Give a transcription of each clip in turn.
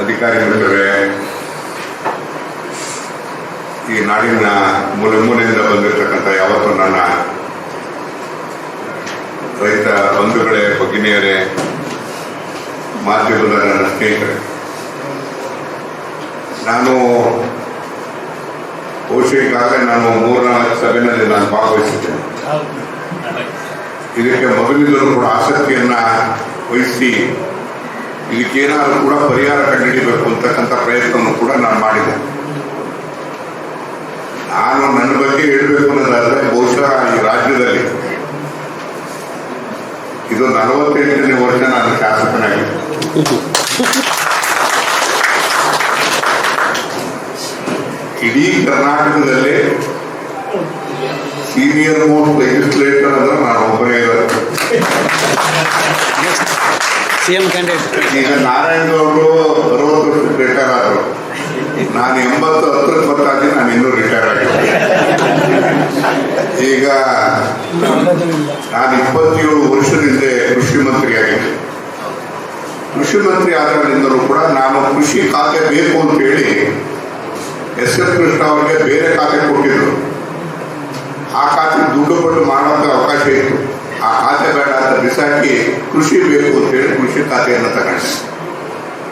ಅಧಿಕಾರಿಗಳಿದ್ದಾರೆ ಈ ನಾಡಿನ ಮೂಲೆ ಮೂಲೆಯಿಂದ ಬಂದಿರತಕ್ಕಂಥ ಯಾವತ್ತೂ ನನ್ನ ರೈತ ಬಂಧುಗಳೇ ಭಗಿನಿಯರೇ ಮಾಧ್ಯಮದ ನನ್ನ ಸ್ನೇಹಿತರೆ ನಾನು ಬಹುಶಃ ನಾನು ಮೂರ್ನಾಲ್ಕು ಸಭೆಯಲ್ಲಿ ನಾನು ಭಾಗವಹಿಸಿದ್ದೇನೆ. ಇದಕ್ಕೆ ಮೊದಲಿಂದಲೂ ಕೂಡ ಆಸಕ್ತಿಯನ್ನ ವಹಿಸಿ ಇದಕ್ಕೇನಾದರೂ ಕೂಡ ಪರಿಹಾರ ಕಂಡುಹಿಡಿಬೇಕು ಅಂತಕ್ಕಂಥ ಪ್ರಯತ್ನವನ್ನು ಕೂಡ ನಾನು ಮಾಡಿದೆ. ನಾನು ನನ್ನ ಬಗ್ಗೆ ಹೇಳಬೇಕು ಅನ್ನೋದಾದ್ರೆ ಬಹುಶಃ ಈ ರಾಜ್ಯದಲ್ಲಿ ಇದು ನಲವತ್ತೆಂಟನೇ ವರ್ಷ ನಾನು ಶಾಸಕನಾಗಿದ್ದೆ ಇಡೀ ಕರ್ನಾಟಕದಲ್ಲಿ ಸೀನಿಯರ್ ಮೋಸ್ಟ್ ಲೆಜಿಸ್ಲೇಟರ್ ಅಂದ್ರೆ ನಾನು ಒಬ್ಬನೇ ಇರೋದು. C M candidate. ಈಗ ನಾರಾಯಣ ಅವರು ಅರವತ್ತು ವರ್ಷಕ್ಕೆ ರಿಟೈರ್ ಆದರು. ನಾನು ಎಂಬತ್ತು ಹತ್ತಕ್ಕೆ ಬರ್ತಾಗಿ ನಾನು ಇನ್ನೂ ರಿಟೈರ್ ಆಗಿದ್ದೆ ಈಗ ನಾನು ಇಪ್ಪತ್ತೇಳು ವರ್ಷದಿಂದ ಕೃಷಿ ಮಂತ್ರಿ ಆಗಿದ್ದೆ. ಕೃಷಿ ಮಂತ್ರಿ ಆದಾಗಿನಿಂದಲೂ ಕೂಡ ನಾನು ಕೃಷಿ ಖಾತೆ ಬೇಕು ಅಂತ ಹೇಳಿ ಎಸ್ ಎಸ್ ಕೃಷ್ಣ ಅವರಿಗೆ ಬೇರೆ ಖಾತೆ ಕೊಟ್ಟಿದ್ರು. ಆ ಖಾತೆ ದುಡ್ಡು ಕೊಟ್ಟು ಮಾಡೋಂಥ ಅವಕಾಶ ಇತ್ತು. ಬೇಡ ಕೃಷಿ ಬೇಕು ಅಂತ ಹೇಳಿ ಕೃಷಿ ಖಾತೆಯನ್ನು ತಗೊಂಡೆ.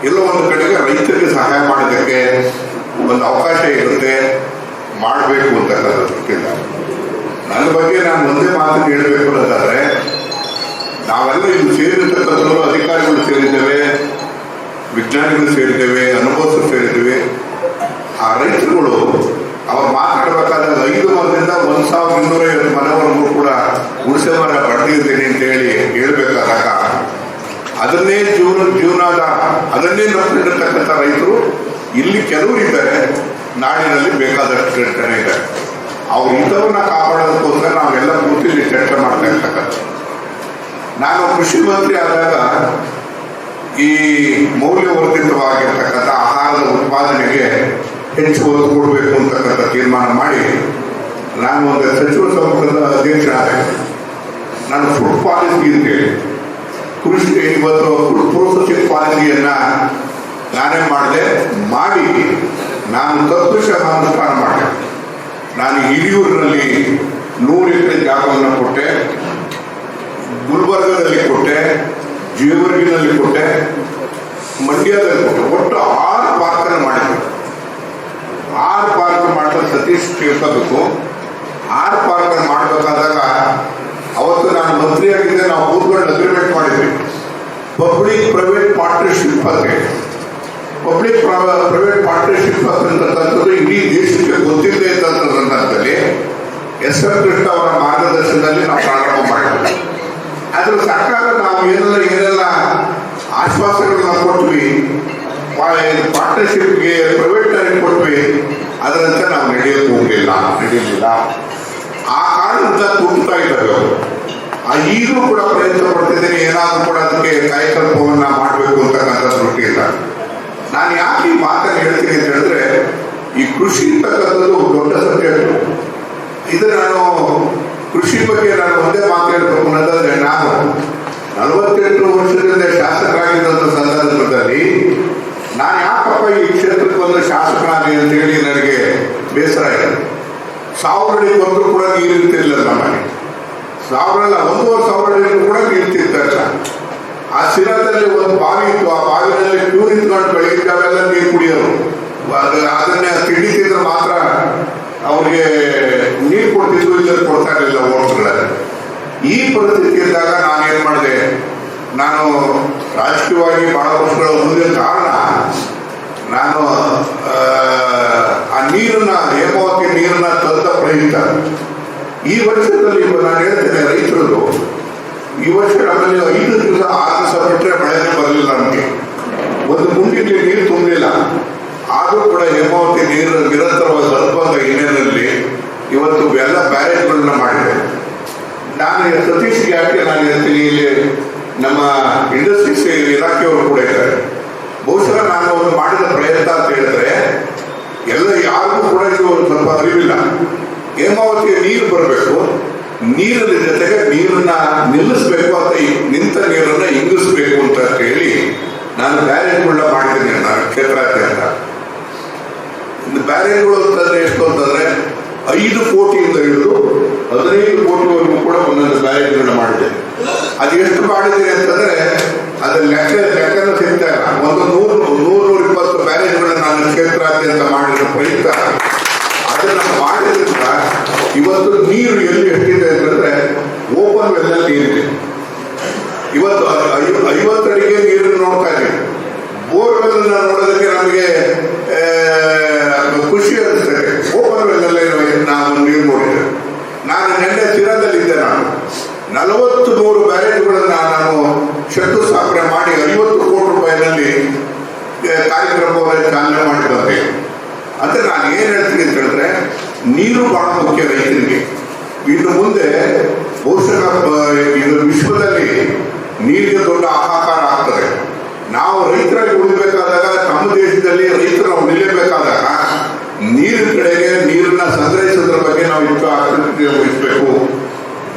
ಎಲ್ಲೋ ಒಂದು ಕಡೆಗೆ ರೈತರಿಗೆ ಸಹಾಯ ಮಾಡೋದಕ್ಕೆ ಒಂದು ಅವಕಾಶ ಇರುತ್ತೆ, ಮಾಡಬೇಕು ಅಂತ ಗೊತ್ತಿಲ್ಲ. ನನ್ನ ಬಗ್ಗೆ ನಾನು ಒಂದೇ ಮಾತು ಹೇಳಬೇಕು ಅಂತಂದರೆ, ನಾವೆಲ್ಲ ಇಲ್ಲಿ ಸೇರಿರ್ತಕ್ಕಂಥವ್ರು ಅಧಿಕಾರಿಗಳು ಸೇರಿದ್ದೇವೆ, ವಿಜ್ಞಾನಿಗಳು ಸೇರಿದ್ದೇವೆ, ಅನುಭವಸ್ಥರು ಸೇರಿದ್ದೇವೆ. ಆ ರೈತರುಗಳು ಅವ್ರು ಮಾತಾಡಬೇಕಾದ ಐದು ಮರದಿಂದ ಒಂದು ಸಾವಿರದ ಇನ್ನೂರ ಗುಡಿಸೆ ಪಡೆದಿರ್ತೀನಿ ಅಂತ ಹೇಳಿ ಹೇಳ್ಬೇಕಾದಾಗ ಅದನ್ನೇ ಜೀವನ ಜೀವನದ, ಅದನ್ನೇ ನಂಬಿಕೊಂಡಿರ್ತಕ್ಕಂಥ ರೈತರು ಇಲ್ಲಿ ಕೆಲವರು ಇದ್ದಾರೆ ನಾಡಿನಲ್ಲಿ ಬೇಕಾದಷ್ಟು ಜನ ಇದೆ ಅವ್ರ ಹಿತವನ್ನ ಕಾಪಾಡೋದಕ್ಕೋಸ್ಕರ ನಾವೆಲ್ಲ ಕೂತಿಲ್ಲಿ ಚರ್ಚೆ ಮಾಡ್ತಾ ಇರ್ತಕ್ಕಂಥ ನಾನು ಕೃಷಿ ಮಂತ್ರಿ ಆದಾಗ ಈ ಮೌಲ್ಯವರ್ಧಿತವಾಗಿರ್ತಕ್ಕಂಥ ಆಹಾರದ ಉತ್ಪಾದನೆಗೆ ಹೆಚ್ಚು ಒತ್ತು ಕೊಡಬೇಕು ಅಂತಕ್ಕಂಥ ತೀರ್ಮಾನ ಮಾಡಿ, ನಾನು ಒಂದು ಸಚಿವ ಸಂಪುಟದ ಅಧ್ಯಕ್ಷನಾದೆ. ನಾನು ಫುಡ್ ಪಾಲಿಸಿ ಅಂತೇಳಿ ಕೃಷಿ ಇವತ್ತು ಫುಡ್ ಪ್ರೊಸೆಸಿಂಗ್ ಪಾಲಿಸಿಯನ್ನ ನಾನೇ ಮಾಡಿದೆ, ಮಾಡಿ ನಾನು ತತ್ವಶಃ ಅನುಷ್ಠಾನ ಮಾಡಿದೆ. ನಾನು ಹಿರಿಯೂರಿನಲ್ಲಿ ನೂರು ಎಕರೆ ಜಾಗವನ್ನು ಕೊಟ್ಟೆ, ಗುಲ್ಬರ್ಗದಲ್ಲಿ ಕೊಟ್ಟೆ, ಜೇವರ್ಗಿನಲ್ಲಿ ಕೊಟ್ಟೆ, ಮಂಡ್ಯದಲ್ಲಿ ಕೊಟ್ಟೆ. ಒಟ್ಟು ಆರು ಪಾರ್ಕನ್ನು ಮಾಡಿದೆ ಆರು ಪಾರ್ಕ್ ಮಾಡಿದ ಸತೀಶ್ ತಿಳ್ಕೋಬೇಕು ಆರು ಪಾರ್ಕ್ ಮಾಡಬೇಕಾದಾಗ ಅವತ್ತು ನಾನು ಮಂತ್ರಿಯಾಗಿದ್ದೆ ನಾವು ಕೂತ್ಕೊಂಡು ಅಗ್ರಿಮೆಂಟ್ ಮಾಡಿದ್ವಿ ಪಬ್ಲಿಕ್ ಪ್ರೈವೇಟ್ ಪಾರ್ಟ್ನರ್ಶಿಪ್ ಬಗ್ಗೆ. ಪಬ್ಲಿಕ್ ಪ್ರೈವೇಟ್ ಪಾರ್ಟ್ನರ್ಶಿಪ್ ಅಂತಕ್ಕಂಥದ್ದು ಇಡೀ ದೇಶಕ್ಕೆ ಗೊತ್ತಿಲ್ಲದೆ ಅಂತ ಸಂದರ್ಭದಲ್ಲಿ ಎಸ್ ಎಂ ಕೃಷ್ಣ ಅವರ ಮಾರ್ಗದರ್ಶನದಲ್ಲಿ ನಾವು ಪ್ರಾರಂಭ ಮಾಡಿದ್ವಿ ಅದರ ಸರ್ಕಾರ ನಾವು ಏನೆಲ್ಲ ಏನೆಲ್ಲ ಆಶ್ವಾಸಗಳನ್ನ ಕೊಟ್ವಿ ಪಾರ್ಟ್ನರ್ಶಿಪ್ಗೆ ಪ್ರೈವೇಟ್ ಕೊಟ್ವಿ ಅದರಂತೆ ನಾವು ನಡೆಯಲು ಹೋಗಲಿಲ್ಲ ನಡೆಯಲಿಲ್ಲ ಆ ಕಾರಣದಿಂದ ತುಂಬ್ತಾ ಇದ್ದಾರೆ ಅವರು. ಈಗಲೂ ಕೂಡ ಪ್ರಯತ್ನ ಪಡ್ತಿದ್ದೇನೆ, ಏನಾದರೂ ಕೂಡ ಅದಕ್ಕೆ ಕಾಯಕಲ್ಪವನ್ನ ಮಾಡಬೇಕು ಅಂತಕ್ಕಂಥ ಇಲ್ಲ. ನಾನು ಯಾಕೆ ಈ ಮಾತನ್ನು ಹೇಳ್ತೀನಿ ಅಂತ ಹೇಳಿದ್ರೆ, ಈ ಕೃಷಿ ಅಂತಕ್ಕಂಥದ್ದು ದೊಡ್ಡ ಸಬ್ಜೆಕ್ಟ್. ಇದು ನಾನು ಕೃಷಿ ಬಗ್ಗೆ ನಾನು ಒಂದೇ ಮಾತಾಡಬೇಕು ಅನ್ನೋದಾದ್ರೆ ನಾನು ನಲವತ್ತೆಂಟು ವರ್ಷದಿಂದ ಶಾಸಕರಾಗಿದ್ದಂಥ ಸಂದರ್ಭದಲ್ಲಿ ನಾನು ಯಾಕಪ್ಪ ಈ ಕ್ಷೇತ್ರಕ್ಕೆ ಒಂದು ಶಾಸಕನಾಗಿ ಅಂತ ಹೇಳಿ ನನಗೆ ಬೇಸರ ಇದೆ ಬಂದರೂ ಕೂಡ ನೀರು ಇರ್ತಿರ್ಲಿಲ್ಲ ನಮ್ಮನೆ ಸಾವಿರ ಅಲ್ಲ ಒಂದೂವರೆ ಸಾವಿರ ಕೂಡ ನೀರು ಆ ಶಿರಾದಲ್ಲಿ ಒಂದು ಬಾವಿ ಇತ್ತು. ಆ ಬಾವಿನಲ್ಲಿ ಕ್ಯೂ ನಿಂತ್ಕೊಂಡು ಬೆಳಗ್ಗೆ ನೀರು ಕುಡಿಯೋರು. ಅದನ್ನೇ ತಿಳಿತಿದ್ರೆ ಮಾತ್ರ ಅವ್ರಿಗೆ ನೀರು ಕೊಡ್ತಿದ್ರು ಇಲ್ಲ ಕೊಡ್ತಾ ಇರಲಿಲ್ಲ ಓಟ್ಗಳಲ್ಲಿ ಈ ಪರಿಸ್ಥಿತಿ ಇದ್ದಾಗ ನಾನೇನ್ ಮಾಡಿದೆ? ನಾನು ರಾಜಕೀಯವಾಗಿ ಬಹಳ ವರ್ಷಗಳ ಮುಂದೆ ಕಾರಣ ನಾನು ಆ, ನೀರನ್ನು ನೀರನ್ನು ನೀರನ್ನ ತಂದ ಪ್ರಯುಕ್ತ. ಈ ವರ್ಷದಲ್ಲಿ ನಾನು ಹೇಳ್ತೇನೆ ರೈತರು ಈ ವರ್ಷ ಅದರಲ್ಲಿ ಐದು ದಿವಸ ಆರು ದಿವಸ ಬಿಟ್ಟರೆ ಮಳೆನೇ ಬರಲಿಲ್ಲ ನಮಗೆ. ಒಂದು ಗುಂಡಿಗೆ ನೀರು ತುಂಬಲಿಲ್ಲ ಆದರೂ ಕೂಡ ಹೇಮಾವತಿ ನೀರು ನಿರಂತರವಾಗಿ ಹರಿಬಂದ ಹಿನ್ನೆಲೆಯಲ್ಲಿ ಇವತ್ತು ಎಲ್ಲ ಬ್ಯಾರೇಜ್ಗಳನ್ನ ಮಾಡಿದೆ. ನಾನು ಸತೀಶ್ ಯಾಕೆ ನಾನು ಹೇಳ್ತೀನಿ, ಇಲ್ಲಿ ನಮ್ಮ ಇಂಡಸ್ಟ್ರೀಸ್ ಇಲಾಖೆಯವರು ಕೂಡ ಇದ್ದಾರೆ. ಬಹುಶಃ ನಾನು ಒಂದು ಮಾಡಿದ ಪ್ರಯತ್ನ ಅಂತ ಹೇಳಿದ್ರೆ, ಎಲ್ಲ ಯಾರಿಗೂ ಕೂಡ ಇದು ಸ್ವಲ್ಪ ಅರಿವಿಲ್ಲ. ಹೇಮಾವತಿಯ ನೀರು ಬರಬೇಕು. ನೀರಿನ ಜೊತೆಗೆ ನೀರನ್ನ ನಿಲ್ಲಿಸಬೇಕು ಅಂತ ನಿಂತ ನೀರನ್ನ ಇಂಗಿಸ್ಬೇಕು ಅಂತ ಹೇಳಿ ನಾನು ಬ್ಯಾರೇಜ್ಗಳನ್ನ ಮಾಡಿದ್ದೀನಿ ನಾನು ಇನ್ನು ಬ್ಯಾರೇಜ್ಗಳು ಅಂತಂದ್ರೆ ಎಷ್ಟು ಅಂತಂದ್ರೆ ಐದು ಕೋಟಿಯಿಂದ ಹಿಡಿದು ಹದಿನೈದು ಕೋಟಿವರೆಗೂ ಕೂಡ ಒಂದೊಂದು ಬ್ಯಾರೇಜ್ಗಳನ್ನ ಮಾಡಿದೆ. ಅದು ಎಷ್ಟು ಮಾಡಿದೆ ಅಂತಂದ್ರೆ ಅದ್ರ ಲೆಕ್ಕ, ಲೆಕ್ಕನ ಸಿಗ್ತಾ ಇಲ್ಲ. ಒಂದು ನೂರು ನೂರು ನೂರ ಇಪ್ಪತ್ತು ಬ್ಯಾರೇಜ್ಗಳನ್ನ ನಾನು ಕ್ಷೇತ್ರಾದ್ಯಂತ ಮಾಡಿದ ಪ್ರಯುಕ್ತ. ಅದನ್ನ ಮಾಡಿದ್ರಿಂದ ಇವತ್ತು ನೀರು ಎಲ್ಲಿ ಎಷ್ಟಿದೆ ಅಂತಂದ್ರೆ ಓಪನ್ ವೆಲ್ ನೀರಿದೆ ಇವತ್ತು ಐ- ಐವತ್ತು ಅಡಿಗೆ ನೀರನ್ನು ನೋಡ್ತಾ ಇದ್ದೀವಿ. ಬೋರ್ವೆಲ್ ನೋಡೋದಕ್ಕೆ ನಮಗೆ ಆ, ಖುಷಿ ಅನಿಸ್ತದೆ ಓಪನ್ ವೆಲ್ಲಲ್ಲೇ ನಾವು ನೀರು ನೋಡಿದ್ದೇವೆ ನಾನು ನಿನ್ನೆ ತೀರದಲ್ಲಿದ್ದೆ ನಾನು ನಲವತ್ತು ನೂರು ಬ್ಯಾರೇಜ್ಗಳನ್ನ ನಾನು ಶಂಕುಸ್ಥಾಪನೆ ಮಾಡಿ ಐವತ್ತು ಕೋಟಿ ರೂಪಾಯಿನಲ್ಲಿ ಆ, ಕಾರ್ಯಕ್ರಮವನ್ನು ಚಾಲನೆ ಮಾಡಿ ಬಂದೆ ಅಂದ್ರೆ ನಾನು ಏನ್ ಹೇಳ್ತೀನಿ ಅಂತ ಹೇಳಿದ್ರೆ ನೀರು ಬಹಳ ಮುಖ್ಯ ರೈತರಿಗೆ ಇನ್ನು ಮುಂದೆ ಬಹುಶಃ ಆ, ಇದು ವಿಶ್ವದಲ್ಲಿ ನೀರಿಗೆ ದೊಡ್ಡ ಹಾಹಾಕಾರ ಆಗ್ತದೆ ನಾವು ರೈತರಾಗಿ ಉಳಿಬೇಕಾದಾಗ ನಮ್ಮ ದೇಶದಲ್ಲಿ ರೈತರು ನಾವು ನಿಲ್ಲಬೇಕಾದಾಗ ನೀರಿನ ಕಡೆಗೆ ನೀರನ್ನ ಸಂಗ್ರಹಿಸೋದ್ರ ಬಗ್ಗೆ ನಾವು ಹೆಚ್ಚು ಆಸಕ್ತಿ ವಹಿಸಬೇಕು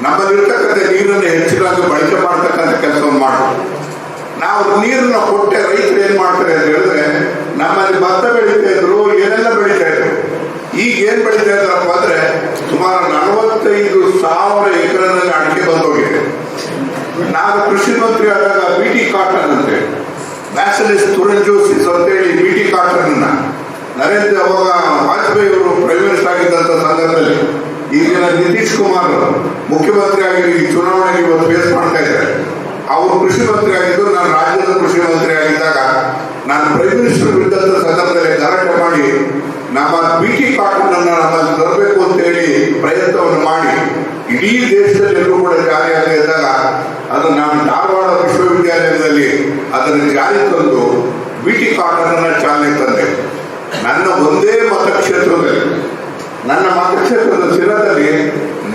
ನಮ್ಮಲ್ಲಿರ್ತಕ್ಕಂಥ ನೀರನ್ನು ಹೆಚ್ಚಿನಾಗಿ ಬಳಕೆ ಮಾಡ್ತಕ್ಕಂಥ ಕೆಲಸವನ್ನು ಮಾಡಬೇಕು ನಾವು ನೀರನ್ನ ಕೊಟ್ಟೆ ರೈತರು ಏನ್ ಮಾಡ್ತಾರೆ ಅಂತ ಹೇಳಿದ್ರೆ ನಮ್ಮಲ್ಲಿ ಭತ್ತ ಬೆಳೀತಾ ಇದ್ರು ಏನೆಲ್ಲ ಬೆಳೀತಾ ಇದ್ರು ಈಗ ಏನ್ ಬೆಳೀತಾ ಇದ್ದಾರಪ್ಪ ಅಂದ್ರೆ ಸುಮಾರು ನಲವತ್ತೈದು ಸಾವಿರ ಎಕರೆನಲ್ಲಿ ಅಡಿಕೆ ಬಂದೋಗಿದೆ ನಾನು ಕೃಷಿ ಮಂತ್ರಿ ಆದಾಗ ಬಿ ಟಿ ಕಾಟನ್ ಅಂತೆ ಬ್ಯಾಸಲಿಸ್ ತುರಂಜೋಸಿಸ್ ಅಂತೇಳಿ ಬಿ ಟಿ ಕಾಟನ್ ಅನ್ನ ನರೇಂದ್ರ ಅವಾಗ ವಾಜಪೇಯಿ ಅವರು ಪ್ರೈಮ್ ಮಿನಿಸ್ಟರ್ ಆಗಿದ್ದಂಥ ಸಂದರ್ಭದಲ್ಲಿ ಈಗಿನ ನಿತೀಶ್ ಕುಮಾರ್ ಮುಖ್ಯಮಂತ್ರಿ ಆಗಿ ಚುನಾವಣೆಗೆ ಇವತ್ತು ಫೇಸ್ ಮಾಡ್ತಾ ಇದ್ದಾರೆ. ಅವರು ಕೃಷಿ ಮಂತ್ರಿ ಆಗಿದ್ದು ನಾನು ರಾಜ್ಯದ ಕೃಷಿ ಮಂತ್ರಿ ಆಗಿದ್ದಾಗ ನಾನು ಪ್ರೈಮ್ ಮಿನಿಸ್ಟರ್ ಇದ್ದಂಥ ಸಂದರ್ಭದಲ್ಲಿ ಗಲಾಟೆ ಮಾಡಿ ನಮ್ಮ ಬಿ ಟಿ ನಮ್ಮಲ್ಲಿ ತರಬೇಕು ಅಂತೇಳಿ ಪ್ರಯತ್ನವನ್ನು ಮಾಡಿ ಇಡೀ ದೇಶದಲ್ಲಿ ಎಲ್ಲರೂ ಕೂಡ ಜಾರಿಯಾಗದೇ ಇದ್ದಾಗ ಅದು ನಾನು ಧಾರವಾಡ ವಿಶ್ವವಿದ್ಯಾಲಯದಲ್ಲಿ ಅದನ್ನು ಜಾರಿ ತಂದು ಬಿಟಿ ಟಿ ಕಾಟನ್ ಚಾಲನೆ ತಂದೆ. ನನ್ನ ಒಂದೇ ಮತಕ್ಷೇತ್ರದಲ್ಲಿ, ನನ್ನ ಮತಕ್ಷೇತ್ರದ ಸ್ಥಿರದಲ್ಲಿ